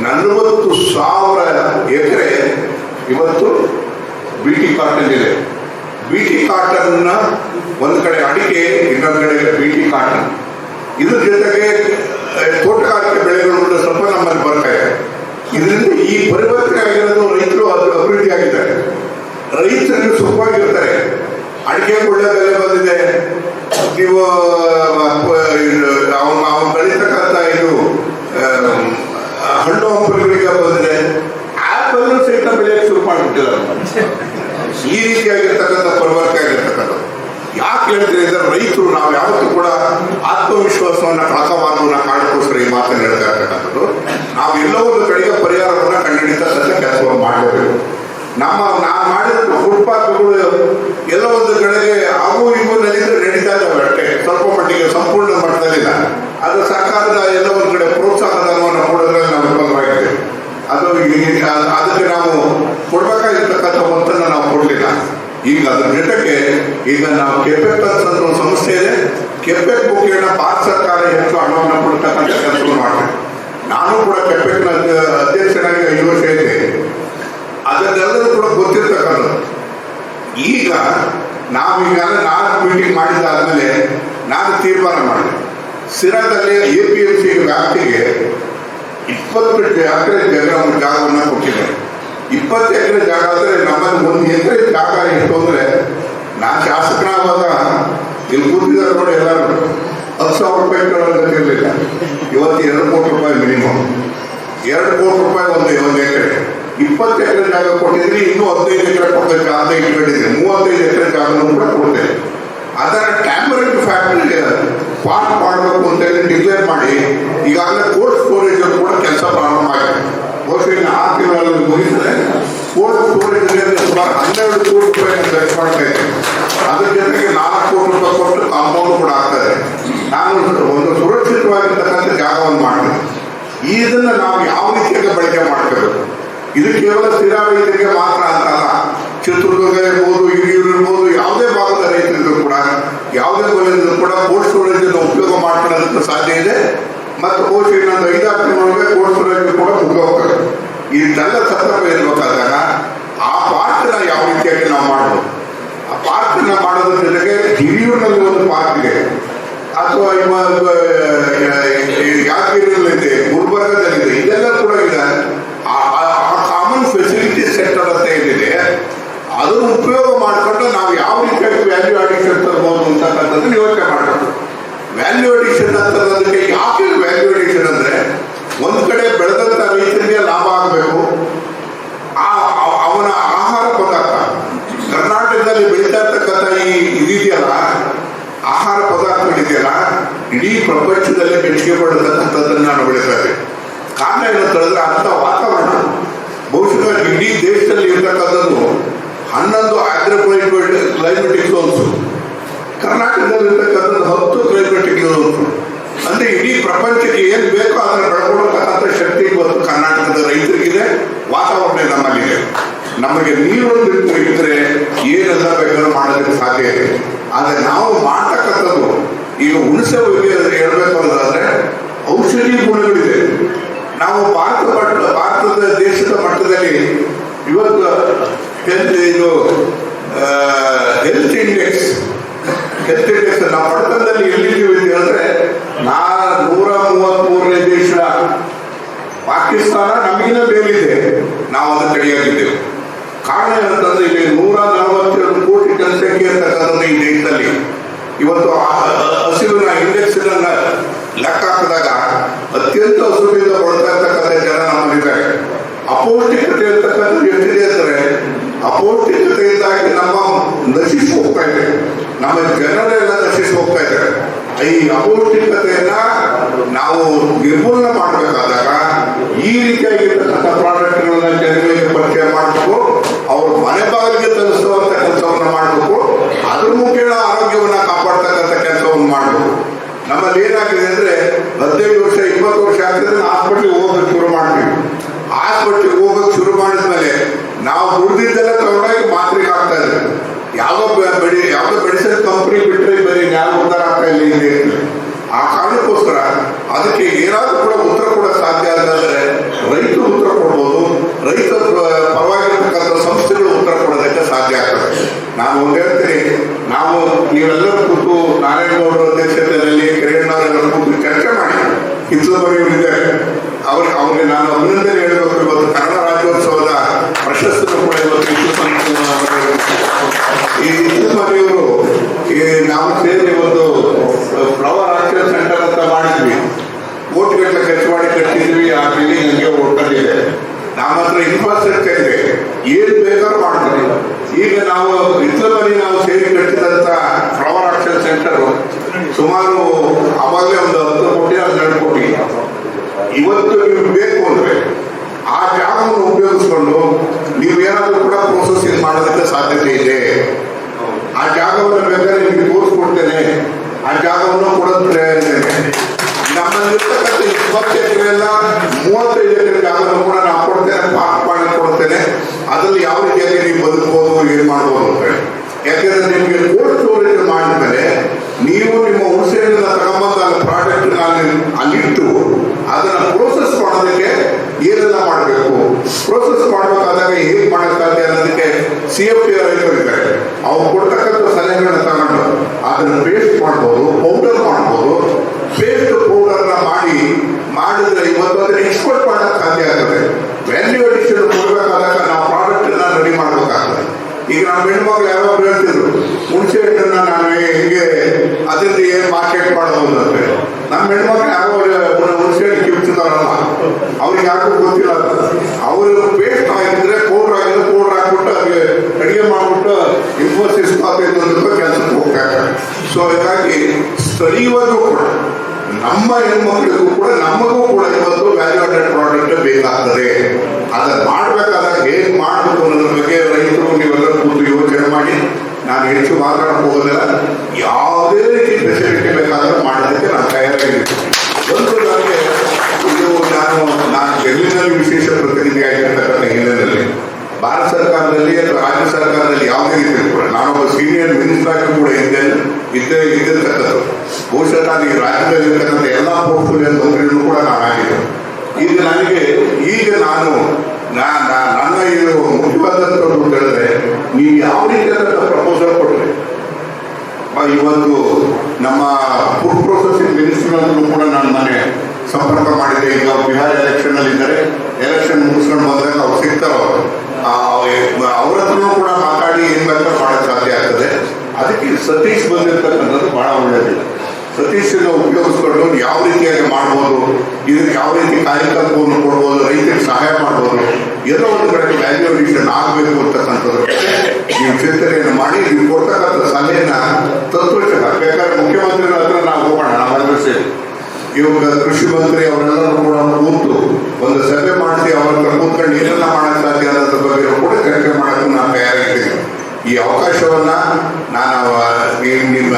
ನಲವತ್ತು ಸಾವಿರ ಎಕರೆ ಇವತ್ತು ಬಿಟಿ ಕಾಟನ್ ಇದೆ. ಬಿ ಟಿ ಕಾಟನ್ನ ಒಂದು ಕಡೆ ಅಡಿಕೆ, ಇನ್ನೊಂದು ಕಡೆ ಬಿಟಿ ಕಾಟನ್ ಇದ್ರ ಜೊತೆಗೆ ತೋಟಗಾರಿಕೆ ಬೆಳೆಗಳು ಕೂಡ ಸ್ವಲ್ಪ ನಮ್ಮಲ್ಲಿ ಬರ್ತಾ ಇದೆ. ಇದರಿಂದ ಈ ಪರಿವರ್ತನೆ ಆಗಿರೋದು ರೈತರು ಅದು ಅಭಿವೃದ್ಧಿ ಆಗಿದ್ದಾರೆ ರೈತರು ಸುಖವಾಗಿರ್ತಾರೆ. ಅಡಿಕೆ ಒಳ್ಳೆ ಬೆಲೆ ಬಂದಿದೆ. ನೀವು ನಾವು ನಾವು ಬೆಳೀತಕ್ಕಂಥ ಇದು ಹಣ್ಣು ಹಂಪಲುಗಳಿಗೆ ಬಂದಿದೆ. ಆಪಲ್ ಸಹಿತ ಬೆಳೆಯಕ್ಕೆ ಶುರು ಮಾಡಿಬಿಟ್ಟಿಲ್ಲ ಈ ರೀತಿಯಾಗಿರ್ತಕ್ಕಂಥ ಪರಿವರ್ತನೆ ಆಗಿರ್ತಕ್ಕಂಥದ್ದು. ಯಾಕೆ ಹೇಳ್ತೀರಿ ಅಂದ್ರೆ ರೈತರು ನಾವು ಯಾವತ್ತೂ ಕೂಡ ಆತ್ಮವಿಶ್ವಾಸವನ್ನ ಕಳಕಬಾರದು ಅನ್ನೋ ಕಾರಣಕ್ಕೋಸ್ಕರ ಈ ಮಾತನ್ನು ಹೇಳ್ತಾ ಇರ್ತಕ್ಕಂಥದ್ದು. ನಾವು ಎಲ್ಲೋ ಒಂದು ಕಡೆಗೆ ಪರಿಹಾರವನ್ನ ಕಂಡುಹಿಡಿತ ಕೆಲಸವನ್ನು ಮಾಡಬೇಕು ನಮ್ಮ ನಾವು ಮಾಡಿದ ಫುಟ್ಪಾತ್ಗಳು ಎಲ್ಲ ಒಂದು ಕಡೆಗೆ ಅವು ಇವು ನಲಿದ್ರೆ ನಡೀತಾ ಇದ್ದಾವೆ ಅಷ್ಟೇ. ಸ್ವಲ್ಪ ಮಟ್ಟಿಗೆ ಸಂಪೂರ್ಣ ಮಟ್ಟದಲ್ಲಿಲ್ಲ. ಅದು ಸರ್ಕಾರದ ಎಲ್ಲ ಒಂದು ಕಡೆ ಪ್ರೋತ್ಸಾಹಧನವನ್ನು ಕೊಡೋದ್ರಲ್ಲಿ ನಾವು ವಿಫಲವಾಗಿದೆ ಅದು ಅದಕ್ಕೆ ನಾವು ಕೊಡ್ಬೇಕಾಗಿರ್ತಕ್ಕಂಥ ಮೊತ್ತನ ನಾವು ಕೊಡಲಿಲ್ಲ. ಈಗ ಅದ್ರ ಜೊತೆಗೆ ಈಗ ನಾವು ಕೆಪೆಕ್ ಅಂತ ಒಂದು ಸಂಸ್ಥೆ ಇದೆ. ಕೆಪೆಕ್ ಮುಖೇನ ಭಾರತ ಸರ್ಕಾರ ಹೆಚ್ಚು ಹಣವನ್ನು ಕೊಡ್ತಕ್ಕಂಥ ಕೆಲಸವನ್ನು ಮಾಡಿದೆ ನಾನು ಕೂಡ ಕೆಪೆಕ್ನ ಅಧ್ಯ- ಅಧ್ಯಕ್ಷನಾಗಿ ಐದು ವರ್ಷ ಇದ್ದೆ ಅದನ್ನೆಲ್ಲರೂ ಕೂಡ ಗೊತ್ತಿರ್ತಕ್ಕಂಥದ್ದು ಈಗ ನಾವೀಗ ನಾಲ್ಕು ಮೀಟಿಂಗ್ ಮಾಡಿದ್ದಾದ್ಮೇಲೆ ನಾನು ತೀರ್ಮಾನ ಮಾಡಿದೆ ಸಿರಾದಲ್ಲಿ ಎ ಪಿ ಎಂ ಸಿ ವ್ಯಾಪ್ತಿಗೆ ಇಪ್ಪತ್ತು ಎಕರೆ ಜಾಗ ಜಾಗವನ್ನು ಕೊಟ್ಟಿದ್ದಾರೆ ಇಪ್ಪತ್ತು ಎಕರೆ ಜಾಗ ಅಂದರೆ ನಮ್ಮಲ್ಲಿ ಒಂದು ಎಕರೆ ಜಾಗ ಇಟ್ಟು ಅಂದರೆ ನಾನು ಶಾಸಕನಾಗುವಾಗ ಇಲ್ಲಿ ಕೂತಿದ್ದಾರೆ ನೋಡಿ ಎಲ್ಲರೂ, ಹತ್ತು ಸಾವಿರ ರೂಪಾಯಿ ಇರಲಿಲ್ಲ ಇವತ್ತು ಎರಡು ಕೋಟಿ ರೂಪಾಯಿ ಮಿನಿಮಮ್ ಎರಡು ಕೋಟಿ ರೂಪಾಯಿ ಒಂದು ಒಂದು ಎಕರೆ. ಇಪ್ಪತ್ತು ಎಕರೆ ಜಾಗ ಕೊಟ್ಟಿದ್ರಿ ಇನ್ನೂ ಹದಿನೈದು ಎಕರೆ ಕೊಡ್ಬೇಕು ಅಂತ ಇಟ್ಕೊಂಡಿದ್ದೀನಿ. ಮೂವತ್ತೈದು ಎಕರೆ ಜಾಗವನ್ನು ಕೂಡ ಕೊಡ್ತೇನೆ. ಅದರ ಟ್ಯಾಮರಿಕ್ ಫ್ಯಾಕ್ಟ್ರಿಗೆ ಪಾರ್ಕ್ ಮಾಡಬೇಕು ಅಂತ ಹೇಳಿ ಡಿಕ್ಲೇರ್ ಮಾಡಿ, ಈಗಾಗಲೇ ಕೋಲ್ಡ್ ಸ್ಟೋರೇಜ್ ಕೂಡ ಕೆಲಸ ಪ್ರಾರಂಭ ಆಗಿದೆ. ಬಹುಶಃ ಆರು ತಿಂಗಳಲ್ಲಿ ಸ್ಟೋರೇಜ್ ಸುಮಾರು ಹನ್ನೆರಡು ಕೋಟಿ ರೂಪಾಯಿ ಖರ್ಚು ಮಾಡ್ತೇನೆ ಅದ್ರ ಜೊತೆಗೆ ನಾಲ್ಕು ಕೋಟಿ ರೂಪಾಯಿ ಕೊಟ್ಟು ಕಾಂಪೌಂಡ್ ಕೂಡ ಆಗ್ತದೆ ನಾನು ಒಂದು ಸುರಕ್ಷಿತವಾಗಿರ್ತಕ್ಕಂಥ ಜಾಗವನ್ನು ಮಾಡ್ತೇನೆ. ಇದನ್ನ ನಾವು ಯಾವ ರೀತಿಯಾಗಿ ಬಳಕೆ ಮಾಡ್ಕೋಬೇಕು ಇದು ಕೇವಲ ಸ್ಥಿರ ರೈತರಿಗೆ ಮಾತ್ರ ಅಂತಲ್ಲ. ಚಿತ್ರದುರ್ಗ ಇರ್ಬೋದು, ಹಿರಿಯೂರು ಇರ್ಬೋದು, ಯಾವುದೇ ಭಾಗದ ರೈತರಿಗೂ ಕೂಡ, ಯಾವುದೇ ವಲಯದಲ್ಲೂ ಕೂಡ ಕೋಲ್ಡ್ ಸ್ಟೋರೇಜ್ ಉಪಯೋಗ ಮಾಡ್ಕೊಳ್ಳೋದಕ್ಕೆ ಸಾಧ್ಯ ಇದೆ. ಮತ್ತು ಬಹುಶಃ ಇನ್ನೊಂದು ಐದಾರು ತಿಂಗಳೊಳಗೆ ಕೋಲ್ಡ್ ಸ್ಟೋರೇಜ್ ಕೂಡ ಮುಗಿದು ಹೋಗ್ತದೆ ಇದೆಲ್ಲ ಸಂದರ್ಭ ಇರ್ಬೇಕಾದಾಗ ರೀತಿಯಾಗಿ ನಾವು ಮಾಡಬಹುದು ಆ ಪಾರ್ಕ್ ಮಾಡೋದ್ರ ಜೊತೆಗೆ ಹಿರಿಯೂರಿನಲ್ಲಿ ಒಂದು ಪಾರ್ಕ್ ಇದೆ. ಅಥವಾ ಇವಾಗ ಯಾದಗಿರಿಯಲ್ಲಿದೆ ಗುಲ್ಬರ್ಗದಲ್ಲಿದೆ ಇದೆಲ್ಲ ಕೂಡ ಇದೆ ಕಾಮನ್ ಫೆಸಿಲಿಟಿ ಸೆಂಟರ್ ಅಂತ ಏನಿದೆ ಅದನ್ನು ಉಪಯೋಗ ಮಾಡಿಕೊಂಡು ನಾವು ಯಾವ ರೀತಿಯಾಗಿ ವ್ಯಾಲ್ಯೂ ಅಡಿಷನ್ ತರ್ಬೋದು ಅಂತಕ್ಕಂಥದ್ದು ನೀವು ಅದಕ್ಕೆ ಯಾಕೆ ವ್ಯಾಲ್ಯೂಡೇಷನ್ ಅಂದ್ರೆ ಒಂದ್ ಕಡೆ ಬೆಳೆದಂತ ರೈತರಿಗೆ ಲಾಭ ಆಗಬೇಕು ಆ ಅವ- ಅವನ ಆಹಾರ ಪದಾರ್ಥ ಕರ್ನಾಟಕದಲ್ಲಿ ಬೆಳೀತಾ ಇರ್ತಕ್ಕಂಥ ಈ ಇದೆಯಲ್ಲ ಆಹಾರ ಪದಾರ್ಥಗಳಿದೆಯಲ್ಲ ಇಡೀ ಪ್ರಪಂಚದಲ್ಲೇ ಮೆಚ್ಚುಗೆ ಪಡತಕ್ಕಂಥದ್ದನ್ನು ನಾನು ಬೆಳೀತಾ ಇದ್ದೇವೆ ಕಾರಣ ಏನು ಹೇಳಿದ್ರೆ ಅಂತ ವಾತಾವರಣ ಬಹುಶಃ ಇಡೀ ದೇಶದಲ್ಲಿ ಇರ್ತಕ್ಕಂಥದ್ದು ಆಗ್ರಿಕಲ್ಚರ್ ಕ್ಲೈಮೆಟಿಕ್ ಝೋನ್ಸ್ ಕರ್ನಾಟಕದಲ್ಲಿ ಇರ್ತಕ್ಕಂಥದ್ದು ಹತ್ತು ಕ್ಲೈಮೆಟಿಕ್ ಝೋನ್ಸ್ ಅಂದ್ರೆ ಇಡೀ ಪ್ರಪಂಚಕ್ಕೆ ಏನ್ ಬೇಕೋ ಅದನ್ನ ಬೆಳ್ಕೊಳ್ತಕ್ಕಂಥ ಶಕ್ತಿ ಇವತ್ತು ಕರ್ನಾಟಕದ ರೈತರಿಗಿದೆ, ವಾತಾವರಣ ನಮ್ಮಲ್ಲಿದೆ. ನಮಗೆ ನೀರೊಂದು ಇದ್ರೆ ಏನೆಲ್ಲ ಬೇಕಾದ್ರೂ ಮಾಡೋದಕ್ಕೆ ಸಾಧ್ಯ ಇದೆ. ಆದ್ರೆ ನಾವು ಮಾಡ್ತಕ್ಕಂಥದ್ದು, ಈಗ ಹುಣಸೆ ಬಗ್ಗೆ ಹೇಳ್ಬೇಕು ಅನ್ನೋದಾದ್ರೆ ಔಷಧಿ ಗುಣಗಳಿದೆ. ನಾವು ಭಾರತ ಭಾರತದ ದೇಶದ ಮಟ್ಟದಲ್ಲಿ ಇವತ್ತು ಇದು ಹೆಲ್ತ್ ಇಂಡೆಕ್ಸ್ ಹೆಲ್ತ್ ಇಂಡೆಕ್ಸ್ ನಾವು ಬಡತನದಲ್ಲಿ ಎಲ್ಲಿದ್ದೀವಿ ಅಂದ್ರೆ ನಾ ನೂರ ಮೂವತ್ಮೂರನೇ ದೇಶ. ಪಾಕಿಸ್ತಾನ ನಮಗಿನ ಮೇಲಿದೆ. ನಾವು ಅದನ್ನು ಕಡೆಯಾಗಿದ್ದೇವೆ ಕಾರಣ ಏನಂತಂದ್ರೆ, ಇಲ್ಲಿ ನೂರ ನಲವತ್ತೆರಡು ಕೋಟಿ ಜನಸಂಖ್ಯೆ ಇರ್ತಕ್ಕಂಥದ್ದು ಈ ದೇಶದಲ್ಲಿ. ಇವತ್ತು ಆ ಹಸಿವಿನ ಇಂಡೆಕ್ಸ್ ಲೆಕ್ಕ ಹಾಕಿದಾಗ ಅತ್ಯಂತ ಹಸುವಿನಿಂದ ಬಳತಾ ಇರ್ತಕ್ಕಂಥ ಜನ ನಮ್ಮಲ್ಲಿದ್ದಾರೆ. ಅಪೌಷ್ಟಿಕತೆ ಇರ್ತಕ್ಕಂಥ ಎಷ್ಟಿದೆ ಅಂದ್ರೆ ಅಪೌಷ್ಟಿಕತೆಯಿಂದಾಗಿ ನಮ್ಮ ನಶಿಸಿ ಹೋಗ್ತಾ ಇದೆ. ನಮ್ಮ ಜನರೆಲ್ಲ ನಶಿಸಿ ಹೋಗ್ತಾ ಇದ್ದಾರೆ. ಈ ಅಪೌಷ್ಟಿಕತೆಯನ್ನ ನಾವು ನಿರ್ಮೂಲ ಮಾಡಬೇಕಾದಾಗ ಈ ರೀತಿಯಾಗಿರ್ತಕ್ಕಂಥ ಪ್ರಾಡಕ್ಟ್ಗಳನ್ನ ಜನಗಳಿಗೆ ಪರಿಚಯ ಮಾಡಬೇಕು, ಅವ್ರ ಮನೆ ಬಾಗಿಲಿಗೆ ತಲುಪಿಸುವಂತ ಕೆಲಸವನ್ನ ಮಾಡಬೇಕು, ಅದ್ರ ಮುಖೇಣ ಆರೋಗ್ಯವನ್ನ ಕಾಪಾಡ್ತಕ್ಕಂಥ ಕೆಲಸವನ್ನು ಮಾಡಬೇಕು. ನಮ್ಮಲ್ಲಿ ಏನಾಗಿದೆ ಅಂದ್ರೆ, ಹದಿನೈದು ವರ್ಷ, ಇಪ್ಪತ್ತು ವರ್ಷ ಆಗ್ತದೆ ಹಾಸ್ಪಿಟ್ಲಿಗೆ ಹೋಗೋಕೆ ಶುರು ಮಾಡ್ತೀವಿ ಹಾಸ್ಪಿಟ್ಲಿಗೆ ಹೋಗೋಕೆ ಶುರು ಮಾಡಿದ್ಮೇಲೆ ನಾವು ದುಡ್ದಿದ್ದೆಲ್ಲ ತಗೊಂಡೋಗಿ ಮಾತ್ರೆಗೆ ಆಗ್ತಾ ಇದೆ ಯಾವುದೋ ಬೆ- ಬೆಡಿ ಯಾವುದೋ ಮೆಡಿಸಿನ್ ಕಂಪ್ನಿ ಬಿಟ್ಟರೆ ಬರೀ ನ್ಯಾಯ ಉದ್ಧಾರ ಆಗ್ತಾ ಇಲ್ಲ ಈ ಆ ಕಾರಣಕ್ಕೋಸ್ಕರ ಅದಕ್ಕೆ ಏನಾದರೂ ಕೂಡ ಉತ್ತರ ಕೊಡೋಕೆ ಸಾಧ್ಯ ಆದ್ರೆ ರೈತರು ಉತ್ತರ ಕೊಡ್ಬೋದು. ರೈತ ಪರವಾಗಿರ್ತಕ್ಕಂಥ ಸಂಸ್ಥೆಗಳು ಉತ್ತರ ಕೊಡೋದಕ್ಕೆ ಸಾಧ್ಯ ಆಗ್ತದೆ. ನಾನು ಒಂದು ಹೇಳ್ತೀನಿ. ನಾವು ನೀವೆಲ್ಲರೂ ಕೂತು ನಾರಾಯಣಗೌಡರ ಅಧ್ಯಕ್ಷತೆಯಲ್ಲಿ ಕಿರಣ್ ಕೂತು ಚರ್ಚೆ ಮಾಡಿ. ಹಿತ್ಲು ಬರೆಯವರಿದ್ದಾರೆ ಅವ್ರಿಗೆ ಅವ್ರಿಗೆ ನಾನು ಅಭಿನಂದನೆ ಹೇಳಬೇಕು ಇವತ್ತು ಕನ್ನಡ ಕಟ್ಟಿದ್ವಿ ಆ ಬಿಲ್ಡಿಂಗ್ ಹಂಗೆ ಓಡ್ಕೊಂಡಿದೆ ನಮ್ಮ ಹತ್ರ ಇನ್ಫ್ರಾಸ್ಟ್ರಕ್ಚರ್ ಇದೆ ಏನು ಬೇಕಾದ್ರೂ ಮಾಡ್ತೀವಿ. ಈಗ ನಾವು ಮನೆ ನಾವು ಸೇರಿ ಕಟ್ಟಿದಂತ ಫ್ಲವರ್ ಆಕ್ಷನ್ ಸೆಂಟರ್ ಸುಮಾರು ಅವಾಗಲೇ ಒಂದು ಹತ್ತು ಕೋಟಿ, ಹನ್ನೆರಡು ಕೋಟಿ. ಇವತ್ತು ನಿಮ್ಗೆ ಬೇಕು ಅಂದ್ರೆ ಆ ಜಾಗವನ್ನು ಉಪಯೋಗಿಸ್ಕೊಂಡು ಏನಾದರೂ ಕೂಡ ಪ್ರೊಸೆಸಿಂಗ್ ಮಾಡೋದಕ್ಕೆ ಸಾಧ್ಯತೆ ಇದೆ. ಆ ಜಾಗವನ್ನು ಬೇಕಾದ್ರೆ ನಿಮ್ಗೆ ತೋರಿಸ್ಕೊಡ್ತೇನೆ ಆ ಜಾಗವನ್ನು ಕೂಡ ನಮ್ಮಲ್ಲಿರ್ತಕ್ಕಂಥ ಮೂವತ್ತೈದು ಎಕರೆ ಜಾಗವನ್ನು ಕೂಡ ನಾವು ಕೊಡ್ತೇನೆ ಪಾರ್ಕ್ ಮಾಡಿ ಕೊಡ್ತೇನೆ. ಅದ್ರಲ್ಲಿ ಯಾವ ರೀತಿಯಲ್ಲಿ ನೀವು ಬದುಕಬಹುದು ಏನ್ ಮಾಡಬಹುದು ಅಂತ ಹೇಳಿ. ಯಾಕೆಂದ್ರೆ ನಿಮಗೆ ಕೋಲ್ಡ್ ಸ್ಟೋರೇಜ್ ಮಾಡಿದ್ಮೇಲೆ ನೀವು ನಿಮ್ಮ ಹುಣಸೆಯಿಂದ ತಗೊಂಬಂದ ಪ್ರಾಡಕ್ಟ್ ಅಲ್ಲಿ ಅಲ್ಲಿಟ್ಟು ಅದನ್ನ ಪ್ರೋಸೆಸ್ ಮಾಡೋದಕ್ಕೆ ಏನೆಲ್ಲ ಮಾಡಬೇಕು? ಪ್ರೋಸೆಸ್ ಮಾಡಬೇಕಾದಾಗ ಏನ್ ಮಾಡಕ್ ಸಾಧ್ಯ ಅನ್ನೋದಕ್ಕೆ ಸಿ ಎಫ್ ಟಿ ಅವ್ರು ಕೊಡ್ತಕ್ಕಂಥ ಸಲಹೆಗಳನ್ನ ತಗೊಂಡು ಅದನ್ನ ಮಾಡಬಹುದು ಮಾಡ್ಬೋದು ಪೇಸ್ಟ್ ಪೌಡರ್ನ ಮಾಡಿ ಮಾಡಿದ್ರೆ ಇವತ್ತು ಅದನ್ನ ಎಕ್ಸ್ಪೋರ್ಟ್ ಮಾಡಕ್ ಸಾಧ್ಯ ಆಗ್ತದೆ ವ್ಯಾಲ್ಯೂ ಅಡಿಷನ್ ಕೊಡಬೇಕಾದಾಗ ನಾವು ಪ್ರಾಡಕ್ಟ್ ರೆಡಿ ಮಾಡ್ಬೇಕಾಗ್ತದೆ ಈಗ ನಮ್ಮ ಹೆಣ್ಮಕ್ಳು ಯಾರೋ ಹೇಳ್ತಿದ್ರು ಹುಣಸೆ ಹಣ್ಣನ್ನ ನಾನು ಹೆಂಗೆ ಅದರಿಂದ ಏನ್ ಮಾರ್ಕೆಟ್ ಮಾಡೋದು ಅಂತ ನಮ್ಮ ಹೆಣ್ಮಕ್ಳು ಯಾರೋ ಹುಣಸೆ ಹಣ್ಣು ಕಿಪ್ತಿದಾರಲ್ಲ ಅವ್ರಿಗೆ ಯಾಕೋ ಗೊತ್ತಿಲ್ಲ. ಅವರು ಪೇಸ್ಟ್ ಆಗಿದ್ರೆ ಪೌಡರ್ ಆಗಿದ್ರೆ ಪೌಡರ್ ಹಾಕ್ಬಿಟ್ಟು ಅವ್ರಿಗೆ ಅಡಿಗೆ ಮಾಡ್ಬಿಟ್ಟು ಇನ್ಫೋಸಿಸ್ ಇಪ್ಪತ್ತೈದು ಕೆಲಸಕ್ಕೆ ಹೋಗ್ತಾರೆ ಸೊ, ಹೀಗಾಗಿ ಸ್ಥಳೀಯವಾಗೂ ಕೂಡ, ನಮ್ಮ ಹೆಣ್ಮಕ್ಳಿಗೂ ಕೂಡ, ನಮಗೂ ಕೂಡ ಇವತ್ತು ವ್ಯಾಲ್ಯೂ ಆಡೆಡ್ ಪ್ರಾಡಕ್ಟ್ ಬೇಕಾಗ್ತದೆ. ಅದನ್ನ ಮಾಡ್ಬೇಕಾದಾಗ ಹೇಗೆ ಮಾಡಬೇಕು ಅನ್ನೋದ್ರ ಬಗ್ಗೆ ರೈತರು ನೀವೆಲ್ಲರೂ ಕೂತು ಯೋಚನೆ ಮಾಡಿ ನಾನು ಹೆಚ್ಚು ಮಾತಾಡಕ್ಕೆ ಹೋಗೋದಿಲ್ಲ. ಯಾವುದೇ ರೀತಿ ಫೆಸಿಲಿಟಿ ಬೇಕಾದರೂ ಮಾಡೋದಕ್ಕೆ ನಾನು ತಯಾರಾಗಿದ್ದೀನಿ ಒಂದು ನನಗೆ ಇದು ನಾನು ನಾನು ಡೆಲ್ಲಿನಲ್ಲಿ ವಿಶೇಷ ಪ್ರತಿನಿಧಿ ಆಗಿರ್ತಕ್ಕಂಥ ಹಿನ್ನೆಲೆಯಲ್ಲಿ ಭಾರತ ಸರ್ಕಾರದಲ್ಲಿ ಅಥವಾ ರಾಜ್ಯ ಸರ್ಕಾರದಲ್ಲಿ ಯಾವುದೇ ರೀತಿ ಕೂಡ ನಾನೊಬ್ಬ ಸೀನಿಯರ್ ಮಿನಿಸ್ಟರ್ ಕೂಡ ಇದ್ದೆ ಇದ್ದೇ ಇದ್ದಿರ್ತಕ್ಕಂಥದ್ದು. ಬಹುಶಃ ನಾನು ಈ ರಾಜ್ಯದಲ್ಲಿ ಇರ್ತಕ್ಕಂಥ ಎಲ್ಲ ಪೋರ್ಟ್ಫೋಲಿಯೋ ನೌಕರಿಯನ್ನು ಕೂಡ ನಾನು ಆಗಿದೆ ಈಗ ನನಗೆ ಈಗ ನಾನು ನನ್ನ ಇದು ಮುಖ್ಯವಾದಂಥದ್ದು ಅಂತ ಹೇಳಿದ್ರೆ ನೀವು ಯಾವ ರೀತಿಯಾದಂಥ ಪ್ರಪೋಸಲ್ ಕೊಟ್ಟರೆ ಇವತ್ತು ನಮ್ಮ ಫುಡ್ ಪ್ರೊಸೆಸಿಂಗ್ ಮಿನಿಸ್ಟರ್ಗಳನ್ನು ಕೂಡ ನಾನು ಮನೆ ಸಂಪರ್ಕ ಮಾಡಿದ್ದೆ ಈಗ ಬಿಹಾರ ಎಲೆಕ್ಷನ್ ಅಲ್ಲಿ ಇದ್ದಾರೆ ಎಲೆಕ್ಷನ್ ಮುಗಿಸ್ಕೊಂಡು ಬಂದಾಗ ಅವ್ರು ಸಿಗ್ತಾರೋ ಅವ್ರ ಹತ್ರನೂ ಕೂಡ ಮಾತಾಡಿ ಏನ್ ಬೇಕಾದ್ರೂ ಮಾಡಕ್ ಸಾಧ್ಯ ಆಗ್ತದೆ ಅದಕ್ಕೆ ಸತೀಶ್ ಬಂದಿರ್ತಕ್ಕಂಥದ್ದು ಬಹಳ ಸತೀಶ್ ಸತೀಶನ ಉಪಯೋಗಿಸ್ಕೊಂಡು ಯಾವ ರೀತಿಯಾಗಿ ಮಾಡ್ಬೋದು, ಇದಕ್ಕೆ ಯಾವ ರೀತಿ ಕಾರ್ಯಕಲ್ಪವನ್ನು ಕೊಡ್ಬೋದು, ರೈತರಿಗೆ ಸಹಾಯ ಮಾಡ್ಬೋದು ಎಲ್ಲೋ ಒಂದು ಕಡೆ ವ್ಯಾಲ್ಯೂ ಅಡಿಷನ್ ಆಗಬೇಕು ಅಂತಕ್ಕಂಥದ್ದು. ನೀವು ಚಿಂತನೆಯನ್ನು ಮಾಡಿ, ನೀವು ಕೊಡ್ತಕ್ಕಂಥ ಸಲಹೆಯನ್ನ ತತ್ವಶಃ, ಬೇಕಾದ್ರೆ ಮುಖ್ಯಮಂತ್ರಿಗಳ ಹತ್ರ ನಾವು ಹೋಗೋಣ ನಾವೆಲ್ಲರೂ ಸೇರಿ ಇವಾಗ ಕೃಷಿ ಮಂತ್ರಿ ಅವರೆಲ್ಲರೂ ಕೂಡ ಕೂತು ಒಂದು ಸಭೆ ಮಾಡಿ ಅವ್ರ ಹತ್ರ ಕೂತ್ಕೊಂಡು ಏನೆಲ್ಲ ಮಾಡಕ್ ಸಾಧ್ಯ ಅನ್ನೋದ್ರ ಬಗ್ಗೆ ಕೂಡ ಚರ್ಚೆ ಮಾಡಕ್ಕೂ ನಾನು ತಯಾರಾಗಿದ್ದೀನಿ ಈ ಅವಕಾಶವನ್ನ ನಾನು ನಿಮ್ಮ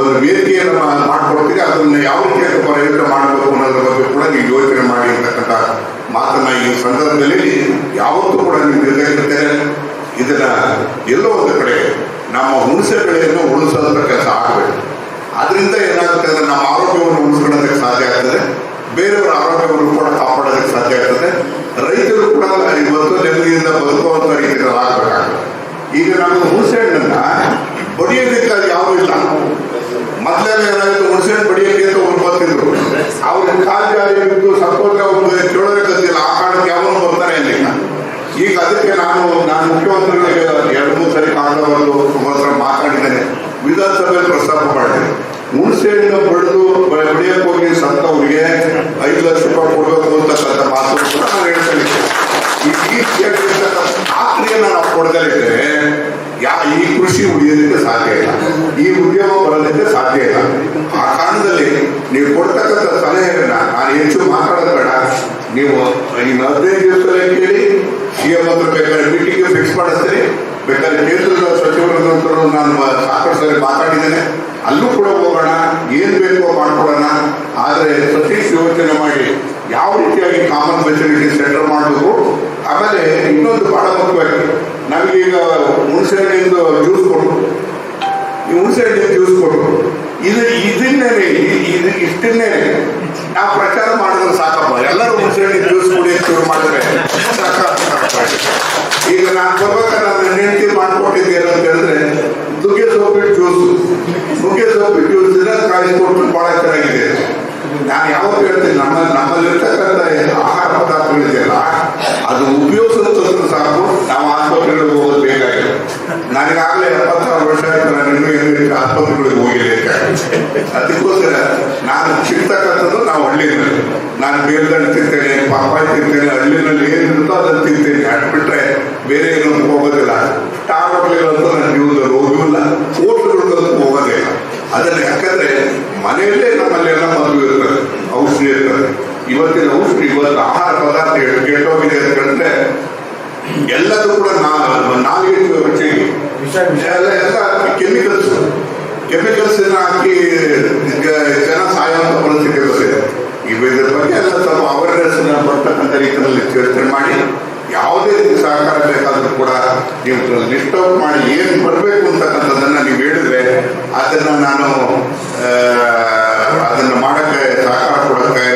ಒಂದು ವೇದಿಕೆಯನ್ನು ಮಾಡಿಕೊಡ್ತೀರಿ ಅದನ್ನು ಯಾವ ರೀತಿಯಾಗಿ ಪ್ರಯೋಜನ ಮಾಡಬೇಕು ಅನ್ನೋದ್ರ ಬಗ್ಗೆ ಕೂಡ ನೀವು ಯೋಚನೆ ಮಾಡಿ ಅಂತಕ್ಕಂಥ ಮಾತನ್ನ ಈ ಸಂದರ್ಭದಲ್ಲಿ ಯಾವತ್ತೂ ಕೂಡ ನೀವು ಜೊತೆಗಿರ್ತೇನೆ ಇದನ್ನ ಎಲ್ಲೋ ಒಂದು ಕಡೆ ನಮ್ಮ ಹುಣಸೆ ಬೆಳೆಯನ್ನು ಉಳಿಸೋದ್ರ ಕೆಲಸ ಆಗಬೇಕು. ಅದರಿಂದ ಏನಾಗುತ್ತೆ ಅಂದ್ರೆ ನಮ್ಮ ಆರೋಗ್ಯವನ್ನು ಉಳಿಸ್ಕೊಳ್ಳೋದಕ್ಕೆ ಸಾಧ್ಯ ಆಗ್ತದೆ. ಬೇರೆಯವರ ಆರೋಗ್ಯವನ್ನು ಕೂಡ ಕಾಪಾಡೋದಕ್ಕೆ ಸಾಧ್ಯ ಆಗ್ತದೆ. ರೈತರು ಕೂಡ ಇವತ್ತು ನೆಮ್ಮದಿಯಿಂದ ಬದುಕುವಂತ ರೀತಿಯಲ್ಲಿ ಆಗಬೇಕಾಗ್ತದೆ ಈಗ ನಮ್ಗೆ ಹುಣಸೆ ಹಣ್ಣನ್ನ ಬಡಿಯೋದಕ್ಕಾಗಿ ಯಾವುದೂ ಇಲ್ಲ ಮೊದಲೆಲ್ಲ ಏನಾಗುತ್ತೆ ಹುಣಸೆ ಹಣ್ಣು ಬಡಿಯೋಕೆ ಅಂತ ಒಬ್ರು ಬರ್ತಿದ್ರು ಅವ್ರ ಕಾಲ್ ಜಾರಿ ಬಿದ್ದು ಸತ್ತೋದ್ರೆ ಅವ್ರಿಗೆ ಕೇಳೋದೇ ಗೊತ್ತಿಲ್ಲ ಆ ಕಾರಣಕ್ಕೆ ಯಾವನು ಬರ್ತಾನೆ ಇಲ್ಲ ಈಗ ಅದಕ್ಕೆ ನಾನು ನಾನು ಮುಖ್ಯಮಂತ್ರಿಗಳಿಗೆ ಎರಡು ಮೂರು ಸರಿ ಕಾಗದ ಬರೆದು ಹತ್ರ ಮಾತಾಡಿದ್ದೇನೆ ವಿಧಾನಸಭೆಯಲ್ಲಿ ಪ್ರಸ್ತಾಪ ಮಾಡಿದೆ ಹುಣಸೆ ಹಣ್ಣು ಬಡಿದು ಬಡಿಯಕ್ಕೆ ಹೋಗಿ ಸತ್ತವರಿಗೆ ಐದು ಲಕ್ಷ ರೂಪಾಯಿ ಕೊಡಬೇಕು ಅಂತಕ್ಕಂಥ ಮಾತು ಕೂಡ ನಾನು ಹೇಳ್ತೇನೆ ಈ ಈ ಕ್ಷೇತ್ರದಿಂದ ಖಾತ್ರಿಯನ್ನು ನಾವು ಕೊಡದಲ್ಲಿದ್ದರೆ ಯಾ ಈ ಕೃಷಿ ಉಳಿಯೋದಕ್ಕೆ ಸಾಧ್ಯ ಇಲ್ಲ ಈ ಉದ್ಯಮ ಬರೋದಕ್ಕೆ ಸಾಧ್ಯ ಇಲ್ಲ ಆ ಕಾರಣದಲ್ಲಿ ನೀವು ಕೊಡ್ತಕ್ಕಂಥ ಸಲಹೆಯನ್ನ ನಾನು ಹೆಚ್ಚು ಮಾತಾಡೋದು ಬೇಡ ನೀವು ಇನ್ನು ಹದಿನೈದು ದಿವಸದಲ್ಲೇ ಕೇಳಿ ಸಿ ಎಂ ಹತ್ರ ಬೇಕಾದ್ರೆ ಮೀಟಿಂಗ್ ಫಿಕ್ಸ್ ಮಾಡಿಸ್ತೀನಿ ಬೇಕಾದ್ರೆ ಕೇಂದ್ರದ ಸಚಿವರ ಹತ್ರ ನಾನು ಸಾಕಷ್ಟು ಸರಿ ಮಾತಾಡಿದ್ದೇನೆ. ಅಲ್ಲೂ ಕೂಡ ಹೋಗೋಣ, ಏನ್ ಬೇಕೋ ಮಾಡ್ಕೊಡೋಣ ಆದರೆ ಸತೀಶ್ ಯೋಚನೆ ಮಾಡಿ ಯಾವ ರೀತಿಯಾಗಿ ಕಾಮನ್ ಫೆಸಿಲಿಟಿ ಸೆಂಟರ್ ಮಾಡಬೇಕು ಆಮೇಲೆ ಇನ್ನೊಂದು ಬಹಳ ಮುಖ್ಯವಾಗಿ, ನಮಗೀಗ ಹುಣಸೆ ಹಣ್ಣಿಂದು ಜ್ಯೂಸ್ ಕೊಟ್ಟರು ಈ ಹುಣಸೆ ಹಣ್ಣಿನ ಜ್ಯೂಸ್ ಕೊಟ್ಟರು ಇದು ಇದನ್ನೇ ಇದು ಇಷ್ಟನ್ನೇ ನಾವು ಪ್ರಚಾರ ಮಾಡಿದ್ರೆ ಸಾಕಪ್ಪ. ಎಲ್ಲರೂ ಹುಣಸೆ ಜ್ಯೂಸ್ ಕುಡಿಯೋಕೆ ಶುರು ಮಾಡಿದ್ರೆ. ಈಗ ನಾನು ಬರ್ಬೇಕಾದ್ರೆ ನನ್ನ ಹೆಂಡತಿ ಮಾಡ್ಕೊಟ್ಟಿದ್ದೆ ಅಂತ ಹೇಳಿದ್ರೆ ನುಗ್ಗೆ ಸೊಪ್ಪಿನ ಜ್ಯೂಸ್ ನುಗ್ಗೆ ಸೊಪ್ಪಿನ ಜ್ಯೂಸ್ ಕಾಯಿಸ್ಕೊಂಡು ಬಹಳ ಚೆನ್ನಾಗಿದೆ ನಾನು ಯಾವಾಗ ಹೇಳ್ತೀನಿ ನಮ್ಮ ನಮ್ಮಲ್ಲಿರ್ತಕ್ಕಂಥ ಆಹಾರ ಪದಾರ್ಥಗಳಿದೆಯಲ್ಲ ಅದು ಉಪಯೋಗಿಸೋದಂತೂ ಸಾಕು ನಾವು ಆಸ್ಪತ್ರೆಗಳಿಗೆ ಹೋಗೋದು ಬೇಕಾಗಿದೆ ನನಗಾಗಲೇ ಎಪ್ಪತ್ತಾರು ವರ್ಷ ಆಯ್ತು ನಾನು ಇನ್ನೂ ಆಸ್ಪತ್ರೆಗಳಿಗೆ ಹೋಗಿಲ್ಲ ಅದಕ್ಕೋಸ್ಕರ ನಾನು ಚಿಕ್ತಕ್ಕಂಥದ್ದು ನಾವು ಹಳ್ಳಿನಲ್ಲಿ ನಾನು ಬೇಲ್ದಂಡು ತಿಂತೇನೆ ಪಾಪಾಯಿ ತಿಂತೇನೆ ಹಳ್ಳಿನಲ್ಲಿ ಏನಿರುತ್ತೋ ಅದನ್ನು ತಿಂತೇನೆ ಅಟ್ಬಿಟ್ರೆ ಬೇರೆ ಏನು ಹೋಗೋದಿಲ್ಲ ಸ್ಟಾರ್ ಹೋಟ್ಲಿಗಳಂತೂ ನನ್ನ ಜೀವನದಲ್ಲಿ ಹೋಗಿಲ್ಲ ಹೋಟ್ಲುಗಳಿಗಂತೂ ಹೋಗೋದೇ ಇಲ್ಲ ಅದನ್ನ ಯಾಕಂದ್ರೆ ಮನೆಯಲ್ಲೇ ನಮ್ಮಲ್ಲೆಲ್ಲ ಮದುವೆ ಇರ್ತದೆ ಔಷಧಿ ಇರ್ತದೆ. ಇವತ್ತಿನ ಔಷಧಿ ಇವತ್ತು ಆಹಾರ ಪದಾರ್ಥ ಕೆಟ್ಟೋಗಿದೆ ಅಂತ ಹೇಳಿದ್ರೆ ಎಲ್ಲದೂ ಕೂಡ ನಾಲಿಗೆ ಎಲ್ಲ ಎಲ್ಲ ಕೆಮಿಕಲ್ಸ್ ಕೆಮಿಕಲ್ಸ್ ಹಾಕಿ ಜನ ಸಹಾಯ ಪರಿಸ್ಥಿತಿ ಇವು ಇದ್ರ ಬಗ್ಗೆ ಎಲ್ಲ ತಮ್ಮ ಅವೇರ್ನೆಸ್ ಬರ್ತಕ್ಕಂಥ ರೀತಿಯಲ್ಲಿ ಚರ್ಚೆ ಮಾಡಿ ಯಾವುದೇ ರೀತಿ ಸಹಕಾರ ಬೇಕಾದರೂ ಕೂಡ ನೀವು ಲಿಸ್ಟ್ ಔಟ್ ಮಾಡಿ ಏನು ಬರಬೇಕು ಅಂತಕ್ಕಂಥದ್ದನ್ನ ಅದನ್ನ ನಾನು ಅದನ್ನು ಮಾಡಕ್ಕೆ ಸಹಕಾರ ಕೊಡಕ್ಕೆ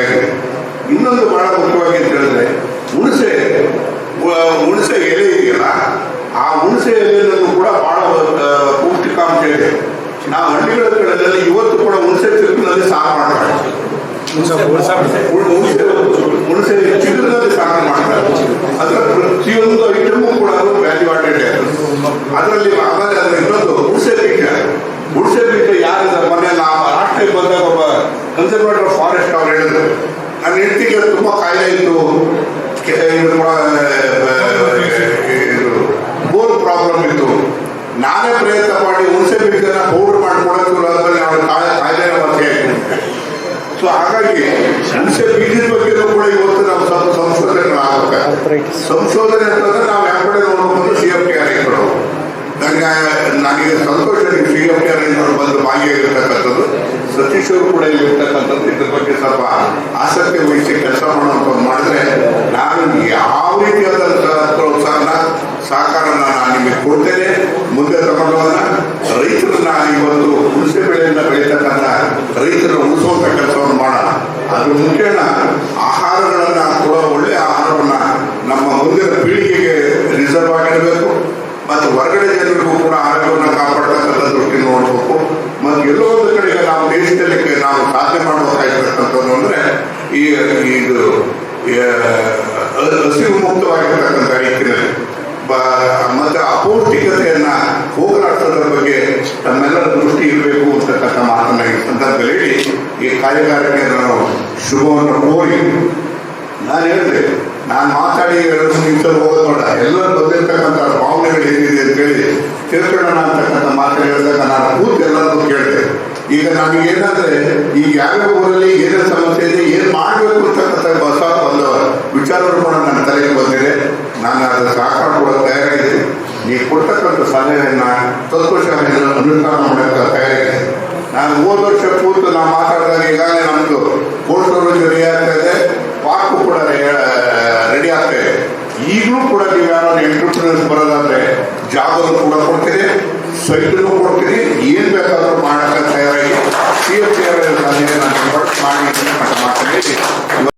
ಇನ್ನೊಂದು ಬಹಳ ಮುಖ್ಯವಾಗಿ ಅಂತ ಹೇಳಿದ್ರೆ, ಹುಣಸೆ ಹುಣಸೆ ಎಲೆ ಇದೆಯಲ್ಲ, ಆ ಹುಣಸೆ ಎಲೆಯಲ್ಲೂ ಕೂಡ ಬಹಳ ಪೌಷ್ಟಿಕಾಂಶ ಇದೆ. ನಾವು ಹಳ್ಳಿಗಳ ಕಡೆಯಲ್ಲಿ ಇವತ್ತು ಕೂಡ ಹುಣಸೆ ತಿರುಪಿನಲ್ಲಿ ಸಾರು ಮಾಡ್ತಾರೆ ಹುಣ್- ಹುಣಸೆ ಹುಣಸೆ ಚಿಗುರಿನಲ್ಲಿ ಸಾರು ಮಾಡ್ತಾರೆ ಅದರ ಪ್ರತಿಯೊಂದು ಐಟಮು ಕೂಡ ವ್ಯಾಲ್ಯೂ ಆಡೆಡ್ ಅದರಲ್ಲಿ ಆಮೇಲೆ ಅದರ ಇನ್ನೊಂದು ಹುಣಸೆ ಬೀಜ ಹುಣಸೆ ಬೀಜ ಯಾರಿದ್ದಾರೆ ಮನೆಯಲ್ಲಿ ಟೈಮ್ ಬಂದಾಗ ಒಬ್ಬ ಕನ್ಸರ್ವೇಟರ್ ಫಾರೆಸ್ಟ್ ಅವ್ರು ಹೇಳಿದ್ರು, ನನ್ನ ಹೆಂಡತಿಗೆ ತುಂಬಾ ಕಾಯಿಲೆ ಇತ್ತು. ಬೋನ್ ಪ್ರಾಬ್ಲಮ್ ಇತ್ತು. ನಾನೇ ಪ್ರಯತ್ನ ಮಾಡಿ ಹುಣಸೆ ಬೀಜನ ಪೌಡರ್ ಆದ್ಮೇಲೆ ಅವರ ಕಾಯಿಲೆ, ಕಾಯಿಲೆನ ಮತ್ತೆ ಸೊ ಹಾಗಾಗಿ ಹುಣಸೆ ಬೀಜದ ಬಗ್ಗೆ ಕೂಡ ಇವತ್ತು ಸ್ವಲ್ಪ ಸಂಶೋಧನೆ ಆಗಬೇಕು. ಸಂಶೋಧನೆ ಮುಖ್ಯನ ಆಹಾರಗಳನ್ನು ಕೊಡೋ ಒಳ್ಳೆ ಆಹಾರವನ್ನು ನಮ್ಮ ಮುಂದಿನ ಪೀಳಿಗೆಗೆ ರಿಸರ್ವ್ ಆಗಿರಬೇಕು. ಮತ್ತು ಹೊರಗಡೆ ಜನರಿಗೂ ಕೂಡ ಆರೋಗ್ಯವನ್ನು ಕಾಪಾಡತಕ್ಕಂಥ ದೃಷ್ಟಿ ನೋಡಬೇಕು. ಮತ್ತು ಎಲ್ಲೋ ಒಂದು ಕಡೆಗೆ ನಾವು ದೇಶದಲ್ಲಿ ನಾವು ಸಾಧನೆ ಮಾಡಬೇಕಾಗಿರ್ತಕ್ಕಂಥದ್ದು ಅಂದ್ರೆ ಈ, ಇದು ಹಸಿವು ಮುಕ್ತವಾಗಿರ್ತಕ್ಕಂಥ ರೀತಿಯಲ್ಲಿ ಮತ್ತೆ ಅಪೌಷ್ಟಿಕತೆಯನ್ನ ಹೋಗಲಾಡಿಸೋದ್ರ ಬಗ್ಗೆ ತಮ್ಮೆಲ್ಲರ ದೃಷ್ಟಿ ಇರಬೇಕು ಅಂತಕ್ಕಂಥ ಮಾತನ್ನ ಈ ಸಂದರ್ಭದಲ್ಲಿ ಈ ಕಾರ್ಯಾಗಾರಕ್ಕೆ ನಾವು ಶುಭವನ್ನು ಕೋರಿ ನಾನು ಹೇಳಿದೆ, ನಾನು ಮಾತಾಡಿ ಎರಡು ಹೋಗೋದು ನೋಡ ಎಲ್ಲರೂ ಬಂದಿರ್ತಕ್ಕಂಥ ಭಾವನೆಗಳು ಏನಿದೆ ಅಂತ ಹೇಳಿ ತಿಳ್ಕೊಳ್ಳೋಣ ಅಂತಕ್ಕಂಥ ಮಾತು ಹೇಳಿದಾಗ ನಾನು ಕೂತು ಎಲ್ಲರನ್ನೂ ಕೇಳಿದೆ. ಈಗ ನನಗೆ ಏನಂದ್ರೆ ಈಗ ಯಾವ್ಯಾವ ಊರಲ್ಲಿ ಏನೇನು ಸಮಸ್ಯೆ ಇದೆ, ಏನು ಮಾಡಬೇಕು ಅಂತಕ್ಕಂಥ ಹೊಸ ಒಂದು ವಿಚಾರಗಳು ಕೂಡ ನನ್ನ ತಲೆಗೆ ಬಂದಿದೆ. ನಾನು ಸಹಕಾರ ಕೊಡೋಕೆ ತಯಾರಾಗಿದೆ ನೀವು ಕೊಡ್ತಕ್ಕಂಥ ಸಲಹೆಯನ್ನ ಸಂತೋಷವಾಗಿ ಅನುಷ್ಠಾನ ಮಾಡೋಕ್ಕೆ ತಯಾರಿದೆ. ನಾನು ಹೋದ ವರ್ಷ ಕೂತು ನಾನು ಮಾತಾಡಿದಾಗ ಈಗಾಗಲೇ ನಮ್ಮದು ಕೋರ್ಟರು ರೆಡಿ ಆಗ್ತಾ ಇದೆ. ಪಾರ್ಕು ಕೂಡ ರೆಡಿ ಆಗ್ತಾ ಇದೆ. ಈಗಲೂ ಕೂಡ ನೀವು ಯಾರು ಎಂಟರ್ಪ್ರಿನರ್ಸ್ ಬರೋದಾದ್ರೆ ಜಾಗವನ್ನು ಕೂಡ ಕೊಡ್ತೀರಿ ಸೈಟನ್ನು ಕೊಡ್ತೀರಿ, ಏನ್ ಬೇಕಾದ್ರೂ ಮಾಡಕ್ಕೆ ತಯಾರಾಗಿ. ಸಿ ಎಫ್ ಟಿ ಆರ್ ಮಾಡಿ ಅಂತ